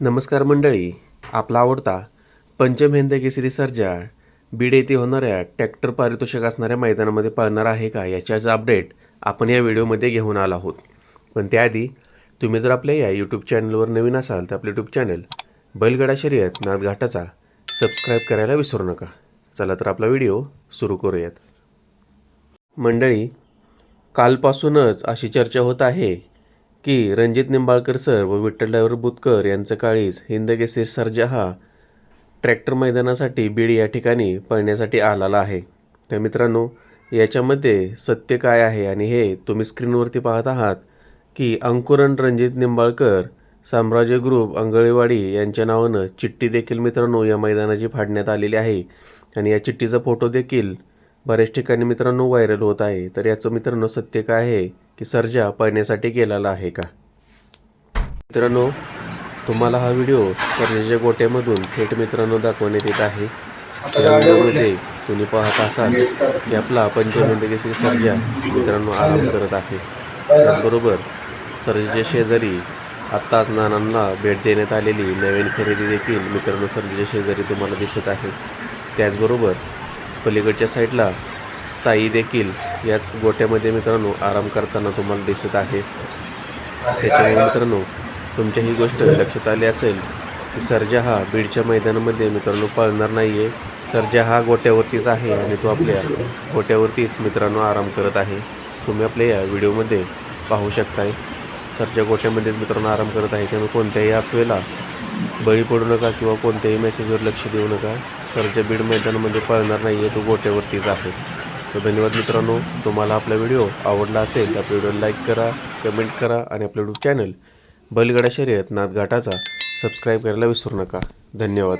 नमस्कार मंडळी. आपला आवडता पंचम हिंद केसरी सर्जा बीड येथे होणाऱ्या ट्रॅक्टर पारितोषिक असणाऱ्या मैदानामध्ये पळणार आहे का याच्याच अपडेट आपण या व्हिडिओमध्ये घेऊन आलो आहोत. पण त्याआधी तुम्ही जर आपल्या या यूट्यूब चॅनलवर नवीन असाल तर आपलं यूट्यूब चॅनल बैलगडा शर्यत नादघाटाचा सबस्क्राईब करायला विसरू नका. चला तर आपला व्हिडिओ सुरू करूयात. मंडळी कालपासूनच अशी चर्चा होत आहे की रणजित निंबाळकर सर व विठ्ठल डायवर बुतकर यांचं काळीज हिंदकेसरी सरजहा हा ट्रॅक्टर मैदानासाठी बीड या ठिकाणी पळण्यासाठी आलेला आहे. तर मित्रांनो याच्यामध्ये सत्य काय आहे आणि हे तुम्ही स्क्रीनवरती पाहत आहात की अंकुरण रणजित निंबाळकर साम्राज्य ग्रुप अंगळेवाडी यांच्या नावानं चिठ्ठी देखील मित्रांनो या मैदानाची फाडण्यात आलेली आहे. आणि या चिठ्ठीचा फोटो देखील बऱ्याच ठिकाणी मित्रांनो व्हायरल होत आहे. तर याचं मित्रांनो सत्य काय आहे? की सर्जा पळण्यासाठी गेलेला आहे का? मित्रांनो तुम्हाला हा व्हिडिओ सर्जाच्या गोट्यामधून थेट मित्रांनो दाखवण्यात येत आहे. या व्हिडिओमध्ये तुम्ही पाहत असाल की आपला पंचमेंदकेसरी सर्जा मित्रांनो आराम करत आहे. त्याचबरोबर सर्जेच्या शेजारी आत्ताच नानांना भेट देण्यात आलेली नवीन खरेदी देखील मित्रांनो सर्जेच्या शेजारी तुम्हाला दिसत आहे. त्याचबरोबर पलीकडच्या साईडला साई देखील याच गोट्यामध्ये मित्रांनो आराम करताना तुम्हाला दिसत आहे. त्याच्यामुळे मित्रांनो तुमच्या ही गोष्ट लक्षात आली असेल की सर्जा हा बीडच्या मैदानामध्ये मित्रांनो पळणार नाही आहे सर्जा हा गोट्यावरतीच आहे आणि तो आपल्या गोट्यावरतीच मित्रांनो आराम करत आहे. तुम्ही आपल्या या व्हिडिओमध्ये पाहू शकताय. सरच्या गोट्यामध्येच मित्रांनो आराम करत आहे. त्यामुळे कोणत्याही अफवेला बळी पडू नका किंवा कोणत्याही मेसेजवर लक्ष देऊ नका. सरच्या बीड मैदानामध्ये पळणार नाही आहे तो गोट्यावरतीच आहे. तर धन्यवाद मित्रांनो. तुम्हाला आपला व्हिडिओ आवडला असेल तर आपल्या व्हिडिओला लाईक करा कमेंट करा आणि आपलं यूट्यूब चॅनल बैलगडा शर्यत नाथघाटाचा सबस्क्राईब करायला विसरू नका. धन्यवाद.